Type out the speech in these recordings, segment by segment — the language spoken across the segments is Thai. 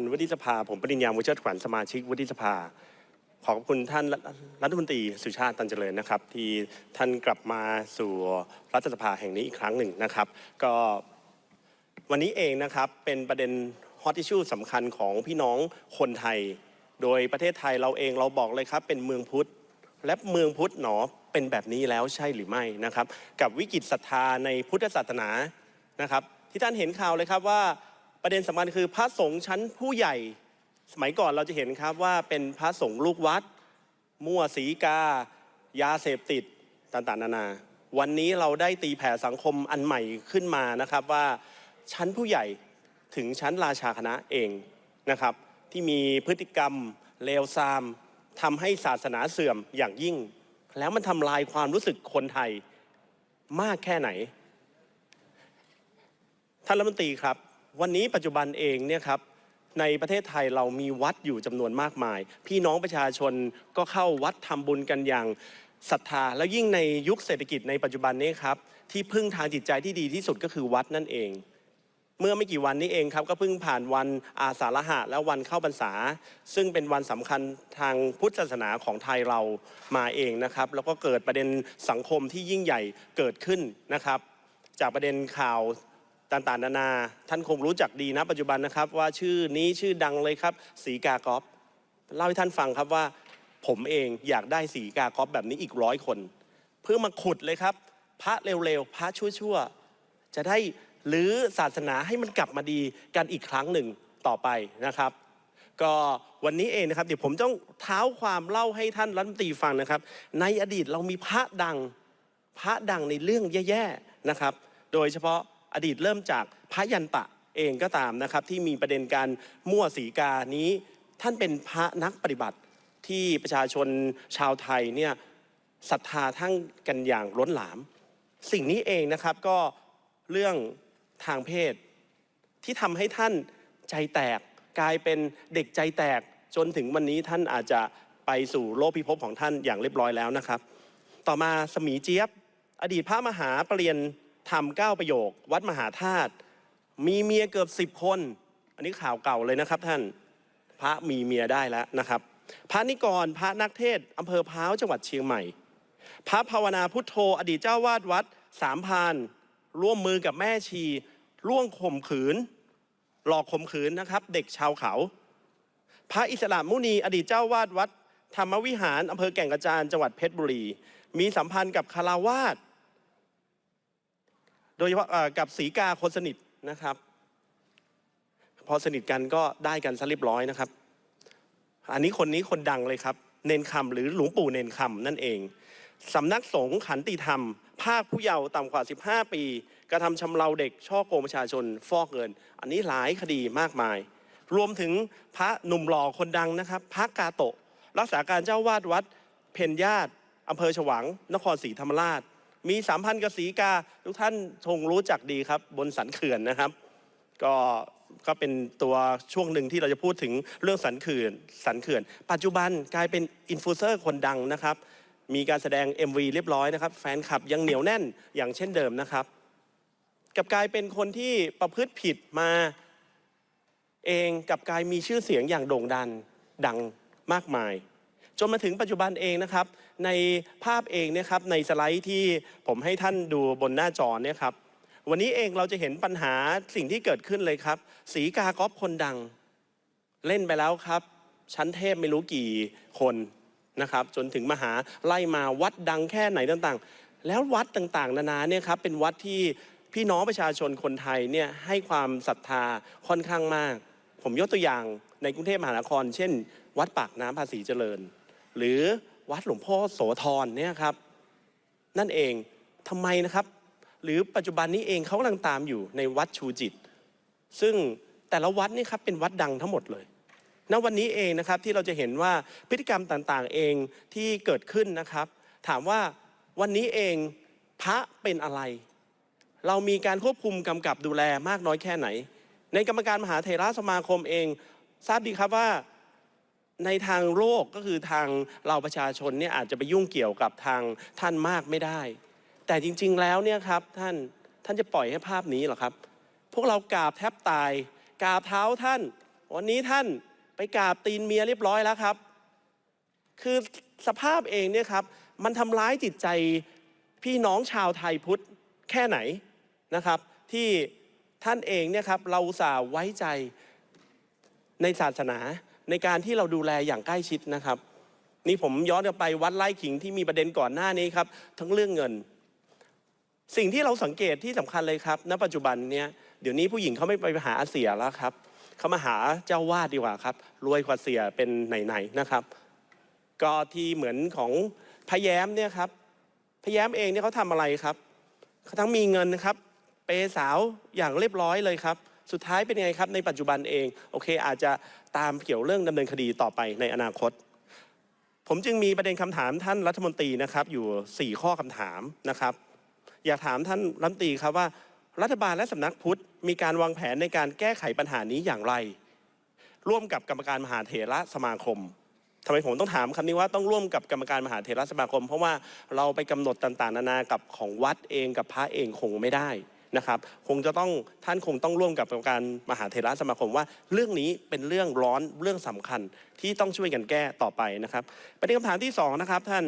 นธ์วุฒิสภา ผมปริญญามุชเชิดขวัญสมาชิกวุฒิสภา ขอบคุณท่านรัฐมนตรีสุชาติตันเจริญนะครับ ที่ท่านกลับมาสู่รัฐสภาแห่งนี้อีกครั้งหนึ่งนะครับ ก็วันนี้เองนะครับเป็นประเด็นฮอตทิชชูสำคัญของพี่น้องคนไทย โดยประเทศไทยเราเองเราบอกเลยครับเป็นเมืองพุทธและเมืองพุทธหนอเป็นแบบนี้แล้วใช่หรือไม่นะครับ กับวิกฤตศรัทธาในพุทธศาสนานะครับ ที่ท่านเห็นข่าวเลยครับว่า ประเด็นสำคัญคือพระสงฆ์ชั้นผู้ใหญ่ สมัยก่อนเราจะเห็นครับว่าเป็นพระสงฆ์ลูกวัด มั่วสีกา ยาเสพติดต่างๆนานา วันนี้เราได้ตีแผ่สังคมอันใหม่ขึ้นมานะครับว่าชั้นผู้ใหญ่ถึงชั้นราชาคณะเองนะครับ ที่มีพฤติกรรมเลวทรามทำให้ศาสนาเสื่อมอย่างยิ่ง แล้วมันทำลายความรู้สึกคนไทยมากแค่ไหน ท่านรัฐมนตรีครับ วันนี้ปัจจุบันเองเนี่ยครับในประเทศไทยเรามีวัดอยู่จำนวนมากมาย พี่น้องประชาชนก็เข้าวัดทำบุญกันอย่างศรัทธา แล้วยิ่งในยุคเศรษฐกิจในปัจจุบันนี้ครับที่พึ่งทางจิตใจที่ดีที่สุดก็คือวัดนั่นเอง เมื่อไม่กี่วันนี้เองครับก็เพิ่งผ่านวันอาสาฬหะและวันเข้าพรรษา ซึ่งเป็นวันสำคัญทางพุทธศาสนาของไทยเรามาเองนะครับ แล้วก็เกิดประเด็นสังคมที่ยิ่งใหญ่เกิดขึ้นนะครับ จากประเด็นข่าว ต่างๆ นานา ท่านคงรู้จักดีนะปัจจุบันนะครับ ว่าชื่อนี้ชื่อดังเลยครับ สีกากอฟเล่าให้ท่านฟังครับว่า ผมเองอยากได้สีกากอฟแบบนี้อีกร้อยคน เพื่อมาขุดเลยครับ พระเร็วๆ พระชั่วๆ จะได้หรือศาสนาให้มันกลับมาดีกันอีกครั้งหนึ่งต่อไปนะครับก็วันนี้เองนะครับเดี๋ยวผมต้องเท้าความเล่าให้ท่านรัฐมนตรีฟังนะครับ ในอดีตเรามีพระดังพระดังในเรื่องแย่ๆนะครับ โดยเฉพาะ อดีตเริ่มจากพระยันตะเองก็ตามนะครับ ที่มีประเด็นการมั่วสีกานี้ ท่านเป็นพระนักปฏิบัติที่ประชาชนชาวไทยเนี่ยศรัทธาทั้งกันอย่างล้นหลาม สิ่งนี้เองนะครับก็เรื่องทางเพศ ที่ทำให้ท่านใจแตกกลายเป็นเด็กใจแตกจนถึงวันนี้ท่านอาจจะไปสู่โลกพิภพของท่านอย่างเรียบร้อยแล้วนะครับ ต่อมาสมีเจี๊ยบ อดีตพระมหาปรริญญาธรรมเก้าประโยค วัดมหาธาตุมีเมียเกือบสิบคน อันนี้ข่าวเก่าเลยนะครับท่านพระมีเมียได้แล้วนะครับ พระนิกรพระนักเทศอำเภอพร้าวจังหวัดเชียงใหม่ พระภาวนาพุทโธ อดีตเจ้าวาดวัดสามพานร่วมมือกับแม่ชีร่วงข่มขืน หลอกข่มขืนนะครับ เด็กชาวเขา พระอิสระมุนี อดีตเจ้าวาดวัด ธรรมวิหารอำเภอแก่งกระจานจังหวัดเพชรบุรี มีสัมพันธ์กับคาราวาส โดยเฉพาะกับสีกาคนสนิทนะครับ พอสนิทกันก็ได้กันซะเรียบร้อยนะครับ อันนี้คนนี้คนดังเลยครับ เนนคำหรือหลวงปู่เนนคำนั่นเองสำนักสงฆ์ขันติธรรม ภาคผู้เยาว์ต่ำกว่า 15 ปี กระทำชำเราเด็ก ช่อโกงประชาชน ฟอกเงิน อันนี้หลายคดีมากมาย รวมถึงพระหนุ่มหล่อคนดังนะครับพระกาโตะ รักษาการเจ้าวาดวัด เพนญาติอำเภอฉวัง นครศรีธรรมราช มีสามพันกับสีกา ทุกท่านคงรู้จักดีครับ บนสันเขื่อนนะครับ ก็ก็เป็นตัวช่วงหนึ่งที่เราจะพูดถึงเรื่องสันเขื่อนสันเขื่อน ปัจจุบันกลายเป็นอินฟลูเซอร์คนดังนะครับ มีการแสดง MV เรียบร้อยนะครับ แฟนคลับยังเหนียวแน่นอย่างเช่นเดิมนะครับ กับกลายเป็นคนที่ประพฤติผิดมาเองกับกลายมีชื่อเสียงอย่างโด่งดังดังมากมาย จนมาถึงปัจจุบันเองนะครับ ในภาพเองเนะครับในสไลด์ที่ผมให้ท่านดูบนหน้าจอเนี่ยครับวันนี้เองเราจะเห็นปัญหาสิ่งที่เกิดขึ้นเลยครับ สีกากอฟคนดัง เล่นไปแล้วครับ ชั้นเทพไม่รู้กี่คนนะครับ จนถึงมหาไล่มาวัดดังแค่ไหนต่างๆ แล้ววัดต่างๆ นานาเนี่ยครับเป็นวัดที่พี่น้องประชาชนคนไทยเนี่ยให้ความศรัทธาค่อนข้างมาก ผมยกตัวอย่างในกรุงเทพมหานคร เช่น วัดปากน้ำภาษีเจริญ หรือวัดหลวงพ่อโสธรเนี่ยครับ นั่นเองทำไมนะครับ หรือปัจจุบันนี้เองเขากำลังตามอยู่ในวัดชูจิต ซึ่งแต่ละวัดนี่ครับเป็นวัดดังทั้งหมดเลยณวันนี้เองนะครับที่เราจะเห็นว่าพฤติกรรมต่างๆเองที่เกิดขึ้นนะครับ ถามว่าวันนี้เองพระเป็นอะไร เรามีการควบคุมกำกับดูแลมากน้อยแค่ไหน ในกรรมการมหาเถรสมาคมเอง ทราบดีครับว่า ในทางโลกก็คือทางเราประชาชนเนี่ยอาจจะไปยุ่งเกี่ยวกับทางท่านมากไม่ได้ แต่จริง ๆ แล้วเนี่ยครับท่านท่านจะปล่อยให้ภาพนี้เหรอครับ พวกเรากราบแทบตายกราบเท้าท่าน วันนี้ท่านไปกราบตีนเมียเรียบร้อยแล้วครับ คือสภาพเองเนี่ยครับมันทำร้ายจิตใจพี่น้องชาวไทยพุทธแค่ไหนนะครับ ที่ท่านเองเนี่ยครับเราสาไว้ใจในศาสนา ในการที่เราดูแลอย่างใกล้ชิดนะครับ นี่ผมย้อนกลับไปวัดไร่ขิงที่มีประเด็นก่อนหน้านี้ครับ ทั้งเรื่องเงิน สิ่งที่เราสังเกตที่สำคัญเลยครับ ณ ปัจจุบันเนี้ยเดี๋ยวนี้ผู้หญิงเขาไม่ไปหาเสียแล้วครับเขามาหาเจ้าวาดดีกว่าครับ รวยกว่าเสียเป็นไหนๆนะครับ ก็ที่เหมือนของพแย้มเนี่ยครับพแย้มเองเนี่ยเขาทำอะไรครับเขาทั้งมีเงินนะครับ เปสาวอย่างเรียบร้อยเลยครับ สุดท้ายเป็นไงครับในปัจจุบันเอง โอเคอาจจะ ตามเกี่ยวเรื่องดำเนินคดีต่อไปในอนาคต ผมจึงมีประเด็นคำถามท่านรัฐมนตรีนะครับอยู่ 4 ข้อคำถามนะครับ อยากถามท่านรัฐมนตรีครับว่า รัฐบาลและสำนักพุทธมีการวางแผนในการแก้ไขปัญหานี้อย่างไร ร่วมกับกรรมการมหาเถระสมาคมทำไมผมต้องถามคำนี้ว่าต้องร่วมกับกรรมการมหาเถระสมาคม เพราะว่าเราไปกำหนดต่างๆ นานากับของวัดเองกับพระเองคงไม่ได้ นะครับคงจะต้องท่านคงต้องร่วมกับกรรมการมหาเถระสมาคมว่า เรื่องนี้เป็นเรื่องร้อนเรื่องสำคัญที่ต้องช่วยกันแก้ต่อไปนะครับประเด็นคำถามที่สองนะครับท่าน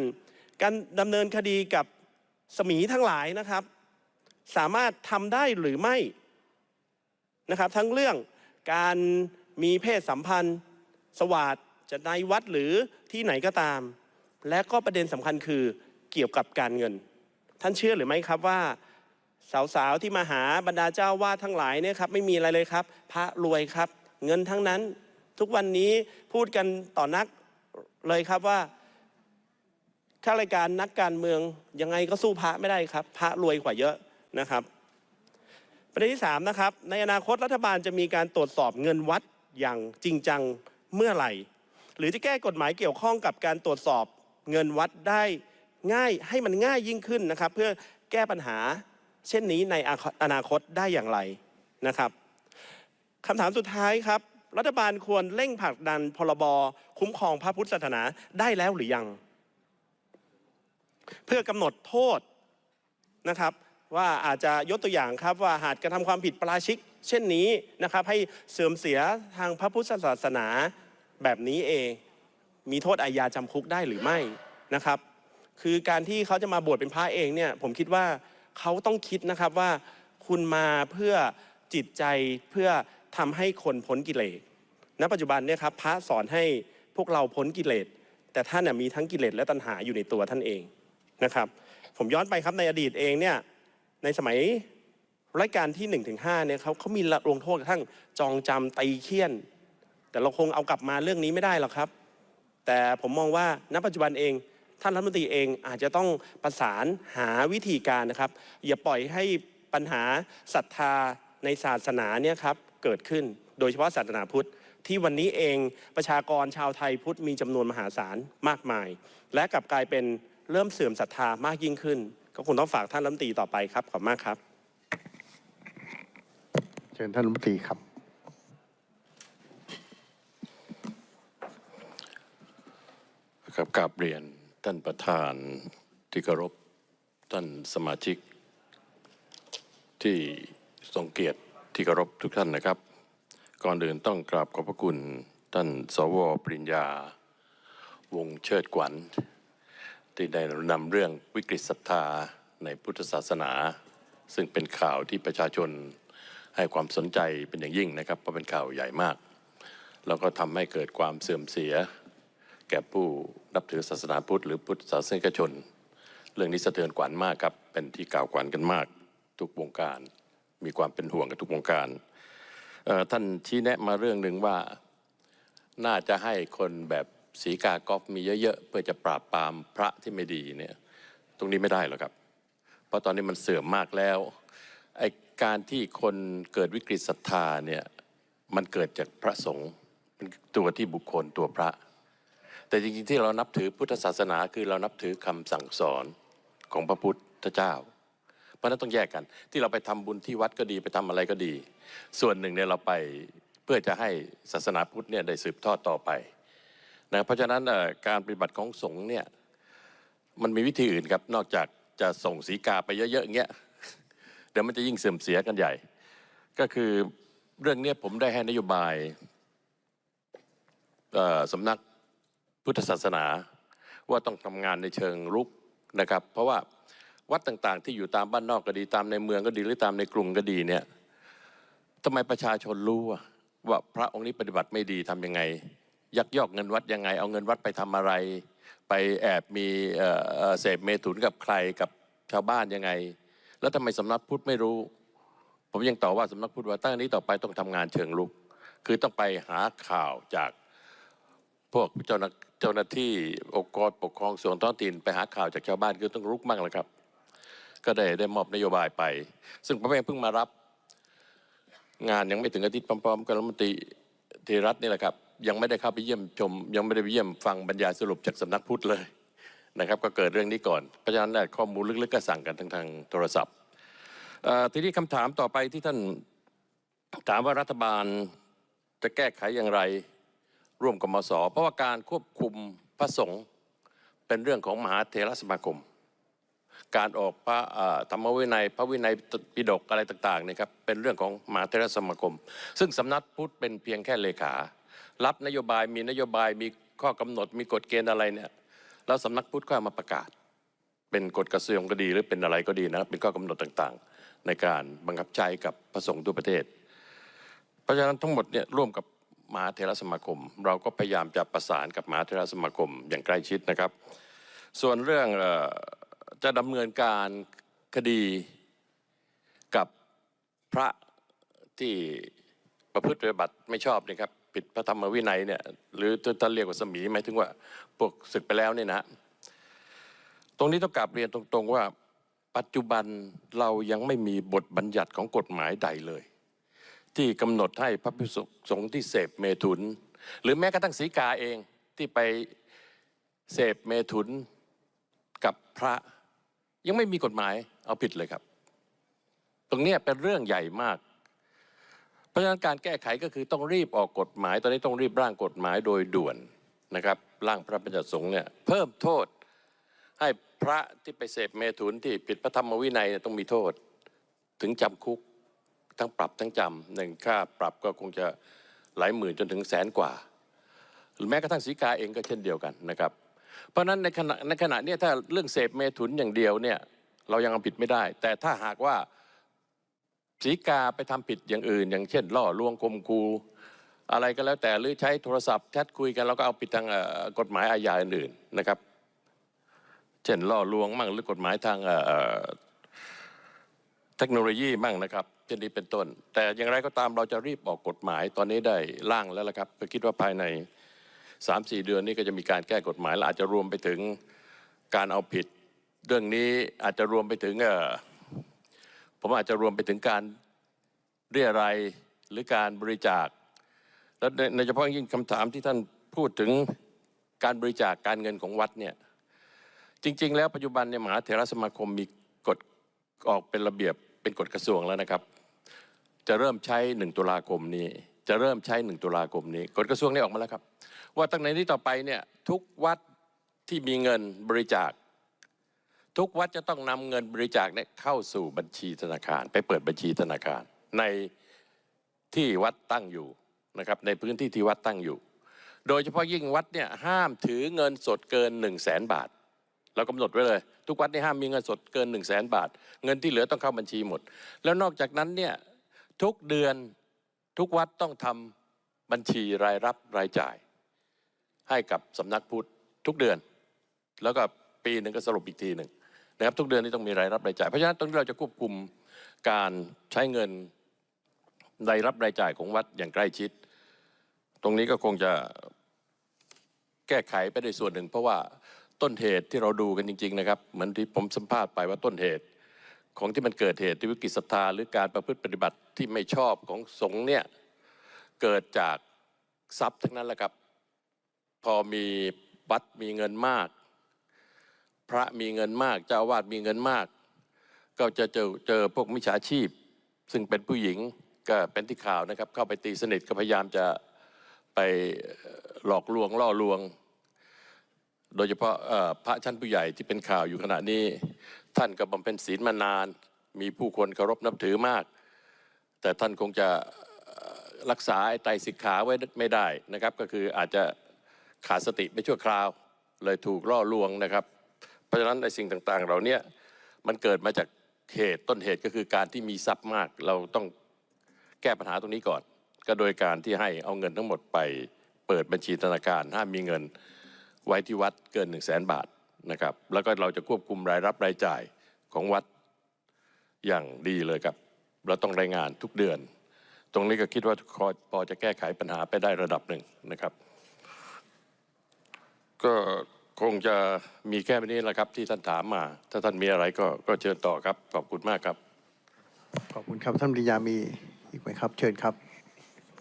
การดำเนินคดีกับสมีทั้งหลายนะครับ สามารถทำได้หรือไม่นะครับ ทั้งเรื่องการมีเพศสัมพันธ์ สวาดจะในวัดหรือที่ไหนก็ตาม และก็ประเด็นสำคัญคือเกี่ยวกับการเงิน ท่านเชื่อหรือไม่ครับว่า สาวๆที่มาหาบรรดาเจ้าวาดทั้งหลายเนี่ยครับไม่มีอะไรเลยครับ พระรวยครับ เงินทั้งนั้นทุกวันนี้พูดกันต่อนักเลยครับว่าข้ารายการนักการเมืองยังไงก็สู้พระไม่ได้ครับ พระรวยกว่าเยอะนะครับประเด็นที่สามนะครับในอนาคตรัฐบาลจะมีการตรวจสอบเงินวัดอย่างจริงจังเมื่อไหร่ หรือจะแก้กฎหมายเกี่ยวข้องกับการตรวจสอบเงินวัดได้ง่ายให้มันง่ายยิ่งขึ้นนะครับ เพื่อแก้ปัญหา เช่นนี้ในอนาคตได้อย่างไรนะครับคำถามสุดท้ายครับ รัฐบาลควรเร่งผลักดันพรบคุ้มครองพระพุทธศาสนาได้แล้วหรือยัง เพื่อกำหนดโทษนะครับว่าอาจจะยกตัวอย่างครับว่าหากกระทำความผิดปราชิก เช่นนี้นะครับให้เสื่อมเสียทางพระพุทธศาสนาแบบนี้เอง มีโทษอาญาจำคุกได้หรือไม่นะครับ คือการที่เขาจะมาบวชเป็นพระเองเนี่ยผมคิดว่า เขาต้องคิดนะครับว่าคุณมาเพื่อจิตใจเพื่อทำให้คนพ้นกิเลสณปัจจุบันเนี่ยครับพระสอนให้พวกเราพ้นกิเลส แต่ท่านน่ะมีทั้งกิเลสและตัณหาอยู่ในตัวท่านเองนะครับ ผมย้อนไปครับในอดีตเองเนี่ยในสมัยรายการที่1นถึงหเนี่ยเขาเขามีลงโทษกระทั่งจองจำตีเคี่ยน แต่เราคงเอากลับมาเรื่องนี้ไม่ได้หรอกครับ แต่ผมมองว่าณปัจจุบันเอง ท่านรัฐมนตรีเองอาจจะต้องประสานหาวิธีการนะครับ อย่าปล่อยให้ปัญหาศรัทธาในศาสนาเนี่ยครับเกิดขึ้น โดยเฉพาะศาสนาพุทธ ที่วันนี้เองประชากรชาวไทยพุทธมีจำนวนมหาศาลมากมาย และกลับกลายเป็นเริ่มเสื่อมศรัทธามากยิ่งขึ้น ก็คงต้องฝากท่านรัฐมนตรีต่อไปครับขอบคุณมากครับ เชิญท่านรัฐมนตรีครับครับกราบเรียน ท่านประธานที่เคารพท่านสมาชิก ที่ทรงเกียรติที่เคารพทุกท่านนะครับ ก่อนอื่นต้องกราบขอบพระคุณท่านสวปริญญา วงเชิดขวัญ ที่ได้นำเรื่องวิกฤตศรัทธาในพุทธศาสนา ซึ่งเป็นข่าวที่ประชาชนให้ความสนใจเป็นอย่างยิ่งนะครับเพราะเป็นข่าวใหญ่มาก แล้วก็ทำให้เกิดความเสื่อมเสีย แก่ผู้นับถือศาสนาพุทธหรือพุทธศาสนิกชน เรื่องนี้สะเทือนขวัญมากครับ เป็นที่กล่าวขวัญกันมาก ทุกวงการ มีความเป็นห่วงกับทุกวงการท่านชี้แนะมาเรื่องหนึ่งว่าน่าจะให้คนแบบสีกากอฟมีเยอะๆเพื่อจะปราบปรามพระที่ไม่ดีเนี่ย ตรงนี้ไม่ได้หรอกครับ เพราะตอนนี้มันเสื่อมมากแล้วไอการที่คนเกิดวิกฤตศรัทธาเนี่ยมันเกิดจากพระสงฆ์เป็นตัวที่บุคคลตัวพระ แต่จริงๆที่เรานับถือพุทธศาสนาคือเรานับถือคำสั่งสอนของพระพุทธเจ้า เพราะนั้นต้องแยกกัน ที่เราไปทำบุญที่วัดก็ดีไปทำอะไรก็ดี ส่วนหนึ่งเนี่ยเราไปเพื่อจะให้ศาสนาพุทธเนี่ยได้สืบทอดต่อไปนะเพราะฉะนั้นการปฏิบัติของสงฆ์เนี่ยมันมีวิธีอื่นครับนอกจากจะส่งสีกาไปเยอะๆอย่างเงี้ยเดี๋ยวมันจะยิ่งเสื่อมเสียกันใหญ่ ก็คือเรื่องนี้ผมได้ให้นโยบายสำนัก พุทธศาสนาว่าต้องทำงานในเชิงรุกนะครับ เพราะว่าวัดต่างๆ ที่อยู่ตามบ้านนอกก็ดีตามในเมืองก็ดีหรือตามในกรุงก็ดีเนี่ยทำไมประชาชนรู้ว่าพระองค์นี้ปฏิบัติไม่ดีทำยังไง ยักยอกเงินวัดยังไง เอาเงินวัดไปทำอะไร ไปแอบมีเเสพเมถุนกับใครกับชาวบ้านยังไง แล้วทำไมสำนักพุทธไม่รู้ ผมยังต่อว่าสำนักพุทธว่าตั้งนี้ต่อไปต้องทำงานเชิงลุก คือต้องไปหาข่าวจากพวกเจ้าหน้า เจ้าหน้าที่องค์กรปกครองส่วนท้องถิ่นไปหาข่าวจากชาวบ้านคือต้องรุกมั่งแหละครับ ก็ได้ได้มอบนโยบายไป ซึ่งผมเองเพิ่งมารับ งานยังไม่ถึงอาทิตย์พร้อมๆกับรัฐมนตรีธีรัตน์นี่แหละครับ ยังไม่ได้เข้าไปเยี่ยมชม ยังไม่ได้ไปเยี่ยมฟังบรรยายสรุปจากสำนักพุทธเลยนะครับ ก็เกิดเรื่องนี้ก่อนเพราะฉะนั้นข้อมูลลึกๆก็สั่งกันทางทางโทรศัพท์ทีนี้คำถามต่อไปที่ท่านถามว่ารัฐบาลจะแก้ไขอย่างไร ร่วมกับมสเพราะว่าการควบคุมพระสงฆ์เป็นเรื่องของมหาเถรสมาคม การออกพระธรรมวินัย พระวินัยปิฎกอะไรต่างๆเนี่ยครับเป็นเรื่องของมหาเถรสมาคม ซึ่งสำนักพุทธเป็นเพียงแค่เลขา รับนโยบายมีนโยบายมีข้อกำหนดมีกฎเกณฑ์อะไรเนี่ยแล้วสำนักพุทธก็เอามาประกาศ เป็นกฎกระทรวงก็ดีหรือเป็นอะไรก็ดีนะเป็นข้อกำหนดต่างๆ ในการบังคับใช้กับพระสงฆ์ทั่วประเทศ เพราะฉะนั้นทั้งหมดเนี่ยร่วมกับ มหาเถรสมาคม เราก็พยายามจะประสานกับมหาเถรสมาคมอย่างใกล้ชิดนะครับ ส่วนเรื่องจะดำเนินการคดีกับพระที่ประพฤติปฏิบัติไม่ชอบนี่ครับผิดพระธรรมวินัยเนี่ยหรือท่านเรียกว่าสมีหมายถึงว่าพวกศึกไปแล้วเนี่ยนะ ตรงนี้ต้องกลับเรียนตรงๆว่า ปัจจุบันเรายังไม่มีบทบัญญัติของกฎหมายใดเลย ที่กำหนดให้พระภิกษุสงฆ์ที่เสพเมถุน หรือแม้กระทั่งสีกาเองที่ไปเสพเมถุนกับพระ ยังไม่มีกฎหมายเอาผิดเลยครับ ตรงนี้เป็นเรื่องใหญ่มาก เพราะฉะนั้นการแก้ไขก็คือต้องรีบออกกฎหมาย ตอนนี้ต้องรีบร่างกฎหมายโดยด่วนนะครับร่างพระบัญญัติสงฆ์เนี่ยเพิ่มโทษให้พระที่ไปเสพเมถุนที่ผิดพระธรรมวินัยต้องมีโทษถึงจำคุก ทั้งปรับทั้งจำหนึ่งค่าปรับก็คงจะหลายหมื่นจนถึงแสนกว่า หรือแม้กระทั่งสีกาเองก็เช่นเดียวกันนะครับ เพราะฉะนั้นในขณะในขณะนี้ถ้าเรื่องเสพเมถุนอย่างเดียวเนี่ยเรายังเอาผิดไม่ได้ แต่ถ้าหากว่าสีกาไปทำผิดอย่างอื่น อย่างเช่นล่อลวงคมคูอะไรก็แล้วแต่หรือใช้โทรศัพท์แชทคุยกันเราก็เอาผิดทางกฎหมายอาญาอื่นๆนะครับ เช่นล่อลวงมั่งหรือกฎหมายทางเทคโนโลยีมั่งนะครับ ช่นนี้เป็นต้น แต่อย่างไรก็ตามเราจะรีบออกกฎหมายตอนนี้ได้ร่างแล้วละครับก็คิดว่าภายในสามสี่เดือนนี้ก็จะมีการแก้กฎหมายและอาจจะรวมไปถึงการเอาผิด เรื่องนี้อาจจะรวมไปถึงผมอาจจะรวมไปถึงการเรียรายหรือการบริจาค แล้วในในเฉพาะยิ่งคำถามที่ท่านพูดถึงการบริจาคการเงินของวัดเนี่ยจริง ๆ แล้วปัจจุบันเนี่ยมหาเถรสมาคมมีกฎออกเป็นระเบียบเป็นกฎกระทรวงแล้วนะครับ จะเริ่มใช้หนึ่งตุลาคมนี้ จะเริ่มใช้หนึ่งตุลาคมนี้กฎกระทรวงนี้ออกมาแล้วครับ ว่าตั้งแต่นี้ต่อไปเนี่ยทุกวัดที่มีเงินบริจาค ทุกวัดจะต้องนำเงินบริจาคเนี่ยเข้าสู่บัญชีธนาคาร ไปเปิดบัญชีธนาคาร ในที่วัดตั้งอยู่นะครับในพื้นที่ที่วัดตั้งอยู่ โดยเฉพาะยิ่งวัดเนี่ยห้ามถือเงินสดเกิน 1 0 0 0 0แสนบาทเรากำหนดไว้เลย ทุกวัดนี่ห้ามมีเงินสดเกิน 1 0 0 0 0แสนบาท เงินที่เหลือต้องเข้าบัญชีหมด แล้วนอกจากนั้นเนี่ย ทุกเดือนทุกวัดต้องทำบัญชีรายรับรายจ่าย ให้กับสำนักพุทธทุกเดือน แล้วก็ปีหนึ่งก็สรุปอีกทีหนึ่งนะครับทุกเดือนนี้ต้องมีรายรับรายจ่ายเพราะฉะนั้นตรงนี้เราจะควบคุมการใช้เงินรายรับรายจ่ายของวัดอย่างใกล้ชิด ตรงนี้ก็คงจะแก้ไขไปในส่วนหนึ่ง เพราะว่าต้นเหตุที่เราดูกันจริง ๆ นะครับ เหมือนที่ผมสัมภาษณ์ไปว่าต้นเหตุ ของที่มันเกิดเหตุที่วิกฤตศรัทธาหรือการประพฤติปฏิบัติที่ไม่ชอบของสงฆ์เนี่ยเกิดจากทรัพย์ทั้งนั้นแหละครับ พอมีวัดมีเงินมาก พระมีเงินมาก เจ้าวาสมีเงินมาก ก็จะเจอเจอพวกมิจฉาชีพ ซึ่งเป็นผู้หญิงก็เป็นที่ข่าวนะครับ เข้าไปตีสนิทก็พยายามจะไปหลอกลวงล่อลวง โดยเฉพาะพระชั้นผู้ใหญ่ที่เป็นข่าวอยู่ขณะนี้ ท่านก็บำเพ็ญศีลมานาน มีผู้คนเคารพนับถือมาก แต่ท่านคงจะรักษาไอ้ไตรสิกขาไว้ไม่ได้นะครับ ก็คืออาจจะขาดสติไปชั่วคราว เลยถูกล่อลวงนะครับ เพราะฉะนั้นไอ้สิ่งต่างๆเราเนี้ยมันเกิดมาจากเหตุต้นเหตุก็คือการที่มีทรัพย์มาก เราต้องแก้ปัญหาตรงนี้ก่อน ก็โดยการที่ให้เอาเงินทั้งหมดไปเปิดบัญชีธนาคารห้ามมีเงินไว้ที่วัดเกิน 1 0 0 0 0แบาท นะครับแล้วก็เราจะควบคุมรายรับรายจ่ายของวัดอย่างดีเลยครับ เราต้องรายงานทุกเดือน ตรงนี้ก็คิดว่าพอพอจะแก้ไขปัญหาไปได้ระดับหนึ่งนะครับ ก็คงจะมีแค่นี้แหละครับ ที่ท่านถามมา ถ้าท่านมีอะไรก็ก็เชิญต่อครับ ขอบคุณมากครับ ขอบคุณครับท่านปริญญามีอีกไหมครับ เชิญครับ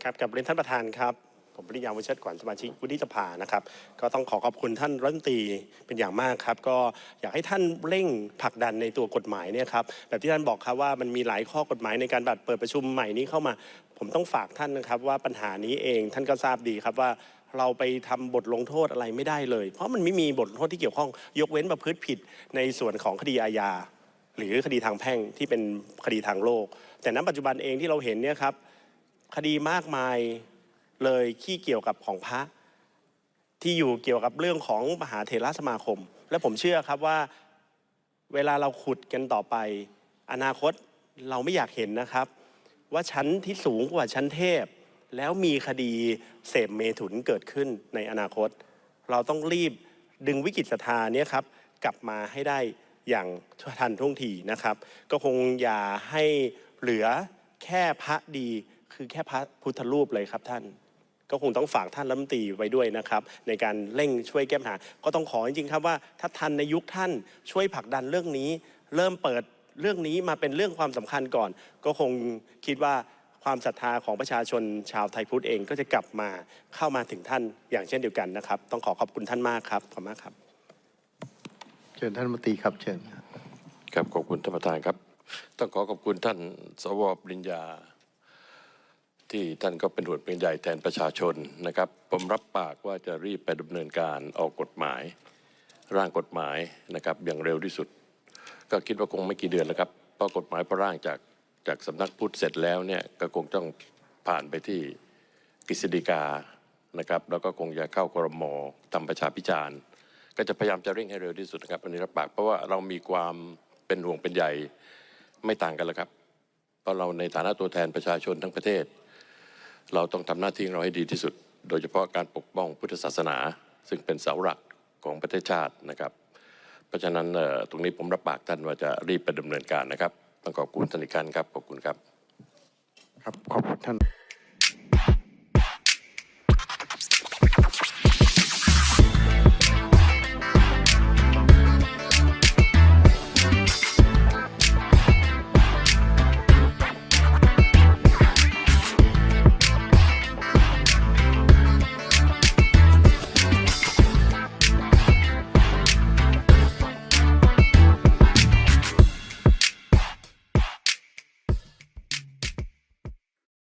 ครับกับเรียนท่านประธานครับ ผมปริญญาวิเชษฐ์ขวัญสมาชิกวุฒิสภานะครับ ก็ต้องขอขอบคุณท่านรัฐมนตรีเป็นอย่างมากครับ ก็อยากให้ท่านเร่งผลักดันในตัวกฎหมายเนี่ยครับแบบที่ท่านบอกครับว่ามันมีหลายข้อกฎหมายในการบัดเปิดประชุมใหม่นี้เข้ามา ผมต้องฝากท่านนะครับว่าปัญหานี้เองท่านก็ทราบดีครับว่าเราไปทำบทลงโทษอะไรไม่ได้เลย เพราะมันไม่มีบทลงโทษที่เกี่ยวข้อง ยกเว้นประพฤติผิดในส่วนของคดีอาญาหรือคดีทางแพ่งที่เป็นคดีทางโลก แต่ณปัจจุบันเองที่เราเห็นเนี่ยครับคดีมากมาย เลยที่เกี่ยวกับของพระที่อยู่เกี่ยวกับเรื่องของมหาเถรสมาคม และผมเชื่อครับว่าเวลาเราขุดกันต่อไป อนาคตเราไม่อยากเห็นนะครับ ว่าชั้นที่สูงกว่าชั้นเทพ แล้วมีคดีเสพเมถุนเกิดขึ้นในอนาคต เราต้องรีบดึงวิกฤตศรัทธาเนี่ยครับกลับมาให้ได้อย่างทันท่วงทีนะครับ ก็คงอย่าให้เหลือแค่พระดีคือแค่พระพุทธรูปเลยครับท่าน ก็คงต้องฝากท่านรัฐมนตรีไว้ด้วยนะครับในการเร่งช่วยแก้ปัญหา ก็ต้องขอจริงๆครับว่าถ้าทันในยุคท่านช่วยผลักดันเรื่องนี้ เริ่มเปิดเรื่องนี้มาเป็นเรื่องความสำคัญก่อน ก็คงคิดว่าความศรัทธาของประชาชนชาวไทยพุทธเองก็จะกลับมาเข้ามาถึงท่านอย่างเช่นเดียวกันนะครับ ต้องขอขอบคุณท่านมากครับขอบคุณมากครับ เชิญท่านรัฐมนตรีครับเชิญครับขอบคุณท่านประธานครับ ต้องขอขอบคุณท่านสวปริญญา ที่ท่านก็เป็นห่วงเป็นใหญ่แทนประชาชนนะครับ ผมรับปากว่าจะรีบไปดำเนินการออกกฎหมาย ร่างกฎหมายนะครับอย่างเร็วที่สุด ก็คิดว่าคงไม่กี่เดือนแล้วครับเพราะกฎหมายพอร่างจากจากสำนักพุทธเสร็จแล้วเนี่ยก็คงต้องผ่านไปที่กฤษฎีกานะครับแล้วก็คงจะเข้าครมทำประชาพิจารณ์ ก็จะพยายามจะเร่งให้เร็วที่สุดนะครับอันนี้รับปากเพราะว่าเรามีความเป็นห่วงเป็นใยไม่ต่างกันแล้วครับเพราะเราในฐานะตัวแทนประชาชนทั้งประเทศ เราต้องทำหน้าที่ของเราให้ดีที่สุด โดยเฉพาะการปกป้องพุทธศาสนา ซึ่งเป็นเสาหลักของประเทศชาตินะครับ เพราะฉะนั้นตรงนี้ผมรับปากท่านว่าจะรีบไปดำเนินการนะครับต้องขอบคุณท่านอีกครั้งครับขอบคุณครับ ครับขอบคุณท่าน